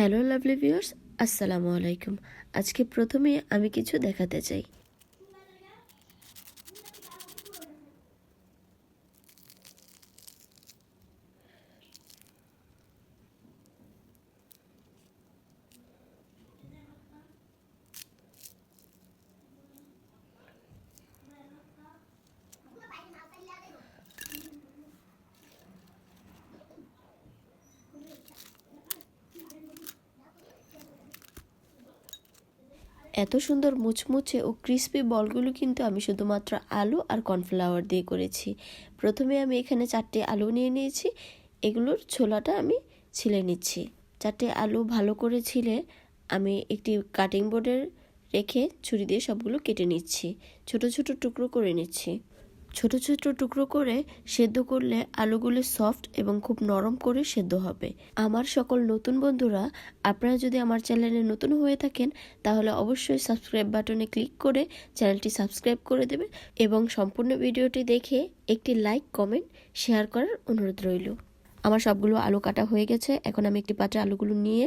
Hello lovely viewers আসসালামু আলাইকুম আজকে প্রথমে আমি কিছু দেখাতে চাই। এত সুন্দর মুচমুচে ও ক্রিস্পি বলগুলো কিন্তু আমি শুধুমাত্র আলু আর কর্নফ্লাওয়ার দিয়ে করেছি। প্রথমে আমি এখানে চারটে আলু নিয়ে নিয়েছি। এগুলোর ছোলাটা আমি ছিলে নিচ্ছি। চারটে আলু ভালো করে ছিলে আমি একটি কাটিং বোর্ডের রেখে ছুরি দিয়ে সবগুলো কেটে নিচ্ছি। ছোট ছোট টুকরো করে নিচ্ছি। ছোট ছোট টুকরো করে সেদ্ধ করলে আলুগুলো সফট এবং খুব নরম করে সেদ্ধ হবে। আমার সকল নতুন বন্ধুরা, আপনারা যদি আমার চ্যানেলে নতুন হয়ে থাকেন, তাহলে অবশ্যই সাবস্ক্রাইব বাটনে ক্লিক করে চ্যানেলটি সাবস্ক্রাইব করে দেবে এবং সম্পূর্ণ ভিডিওটি দেখে একটি লাইক, কমেন্ট, শেয়ার করার অনুরোধ রইল। আমার সবগুলো আলু কাটা হয়ে গেছে। এখন আমি একটি পাত্রে আলুগুলো নিয়ে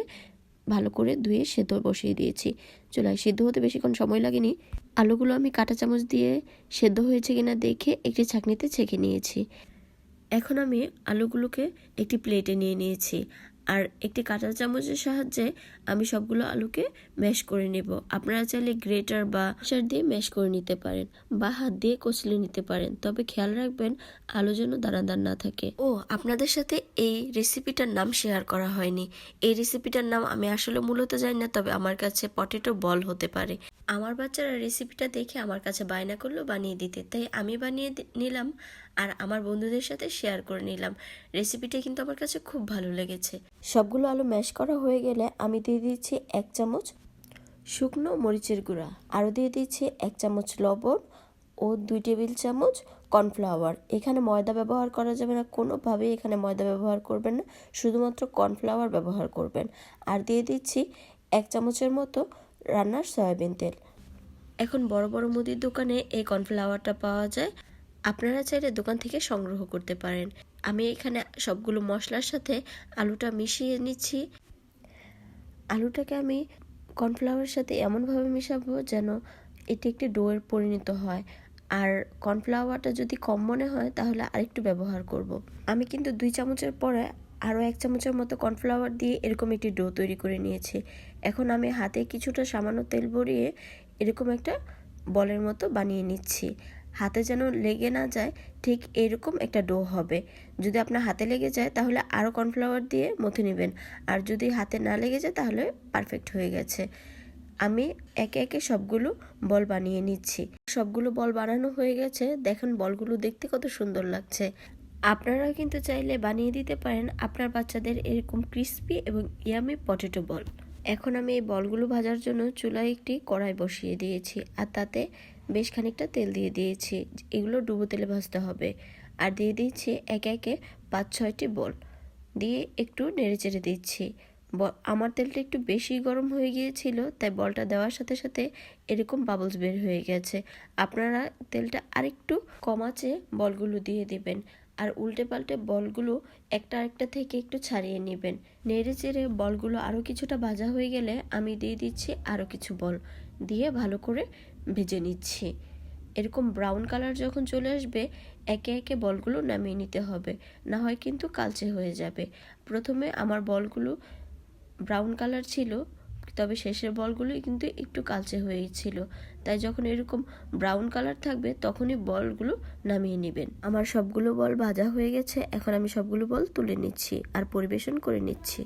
ভালো করে ধুয়ে সেদ্ধ বসিয়ে দিয়েছি। চুলায় সেদ্ধ হতে বেশিক্ষণ সময় লাগেনি। আলুগুলো আমি কাঁটা চামচ দিয়ে সেদ্ধ হয়েছে কিনা দেখে একটি ছাঁকনিতে ছেঁকে নিয়েছি। এখন আমি আলুগুলোকে একটি প্লেটে নিয়ে নিয়েছি। আর একটি কাঁটা চামচের সাহায্যে আমি সবগুলো আলুকে ম্যাশ করে নেব। আপনারা চাইলে গ্রেটার বা সার দিয়ে ম্যাশ করে নিতে পারেন বা হাত দিয়ে কচলে নিতে পারেন। তবে খেয়াল রাখবেন, আলু যেন দানাদার না থাকে। ও, আপনাদের সাথে এই রেসিপিটার নাম শেয়ার করা হয়নি। এই রেসিপিটার নাম আমি আসলে মূলত জানি না, তবে আমার কাছে পটেটো বল হতে পারে। আমার বাচ্চারা রেসিপিটা দেখে আমার কাছে বায়না করল বানিয়ে দিতে। তাই আমি বানিয়ে নিলাম আর আমার বন্ধুদের সাথে শেয়ার করে নিলাম। রেসিপিটা কিন্তু আমার কাছে খুব ভালো লেগেছে। সবগুলো আলু ম্যাশ করা হয়ে গেলে আমি দিয়ে দিচ্ছি এক চামচ শুকনো মরিচের গুঁড়া। আরও দিয়ে দিচ্ছি এক চামচ লবণ ও দুই টেবিল চামচ কর্নফ্লাওয়ার এখানে ময়দা ব্যবহার করা যাবে না কোনোভাবেই এখানে ময়দা ব্যবহার করবেন না শুধুমাত্র কর্নফ্লাওয়ার ব্যবহার করবেন। আর দিয়ে দিচ্ছি এক চামচের মতো রান্নার সয়াবিন তেল। এখন বড় বড় মুদির দোকানে এই কর্নফ্লাওয়ারটা পাওয়া যায়। আপনারা চাইলে দোকান থেকে সংগ্রহ করতে পারেন। আমি এখানে সবগুলো মশলার সাথে আলুটা মিশিয়ে নিচ্ছি। আলুটাকে আমি কর্নফ্লাওয়ারের সাথে এমনভাবে মিশাবো যেন এটি একটি ডোয়ের পরিণত হয়। আর কর্নফ্লাওয়ারটা যদি কম মনে হয়, তাহলে আরেকটু ব্যবহার করব। আমি কিন্তু দুই চামচের পরে আরও এক চামচের মতো কর্নফ্লাওয়ার দিয়ে এরকম একটি ডো তৈরি করে নিয়েছি। এখন আমি হাতে কিছুটা সামান্য তেল ভরিয়ে এরকম একটা বলের মতো বানিয়ে নিচ্ছি। হাতে যেন লেগে না যায়, ঠিক এরকম একটা ডো হবে। যদি আপনার হাতে লেগে যায়, তাহলে আরও কর্নফ্লাওয়ার দিয়ে মথে নেবেন। আর যদি হাতে না লেগে যায়, তাহলে পারফেক্ট হয়ে গেছে। আমি একে একে সবগুলো বল বানিয়ে নিচ্ছি। সবগুলো বল বানানো হয়ে গেছে। দেখেন বলগুলো দেখতে কত সুন্দর লাগছে। আপনারা কিন্তু চাইলে বানিয়ে দিতে পারেন আপনার বাচ্চাদের এরকম ক্রিস্পি এবং ইয়ামি পটেটো বল। এখন আমি এই বলগুলো ভাজার জন্য চুলায় একটি কড়াই বসিয়ে দিয়েছি। আর তাতে বেশ খানিকটা তেল দিয়ে দিয়েছি, এগুলো ডুবো তেলে ভাজতে হবে। আর দিয়ে দিচ্ছি একে একে পাঁচ ছয়টি বল। দিয়ে একটু নেড়ে চেড়ে দিচ্ছি। আমার তেলটা একটু বেশি গরম হয়ে গিয়েছিল, তাই বলটা দেওয়ার সাথে সাথে এরকম বাবলস বের হয়ে গেছে। আপনারা তেলটা আরেকটু কমাচে বলগুলো দিয়ে দেবেন আর উল্টে পাল্টে বলগুলো একটা আরেকটা থেকে একটু ছাড়িয়ে নেবেন। নেড়ে চেড়ে বলগুলো আরও কিছুটা ভাজা হয়ে গেলে আমি দিয়ে দিচ্ছি আরও কিছু বল। দিয়ে ভালো করে ভেজে নিচ্ছি। এরকম ব্রাউন কালার যখন চলে আসবে, একে একে বলগুলো নামিয়ে নিতে হবে। না হয় কিন্তু কালচে হয়ে যাবে। প্রথমে আমার বলগুলো ব্রাউন কালার ছিল, তবে শেষের বলগুলোই কিন্তু একটু কালচে হয়েছিল। তাই যখন এরকম ব্রাউন কালার থাকবে, তখনই বলগুলো নামিয়ে নেবেন। আমার সবগুলো বল ভাজা হয়ে গেছে, এখন আমি সবগুলো বল তুলে নিচ্ছি আর পরিবেশন করে নিচ্ছি।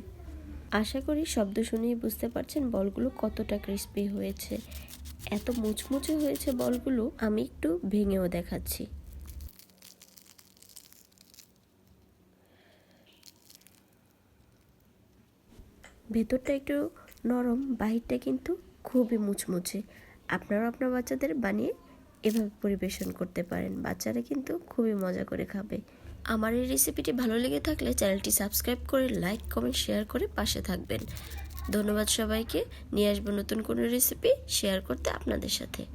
আশা করি শব্দ শুনেই বুঝতে পারছেন বলগুলো কতটা ক্রিস্পি হয়েছে। এত মুচমুচে হয়েছে বলগুলো আমি একটু ভেঙেও দেখাচ্ছি। ভেতরটা একটু নরম, বাহিরটা কিন্তু খুবই মুচমুচে। আপনারাও আপনার বাচ্চাদের বানিয়ে এভাবে পরিবেশন করতে পারেন। বাচ্চারা কিন্তু খুবই মজা করে খাবে। আমার এই রেসিপিটি ভালো লেগে থাকলে চ্যানেলটি সাবস্ক্রাইব করে লাইক কমেন্ট শেয়ার করে পাশে থাকবেন। ধন্যবাদ সবাইকে। নিয়ে আসব নতুন কোনো রেসিপি শেয়ার করতে আপনাদের সাথে।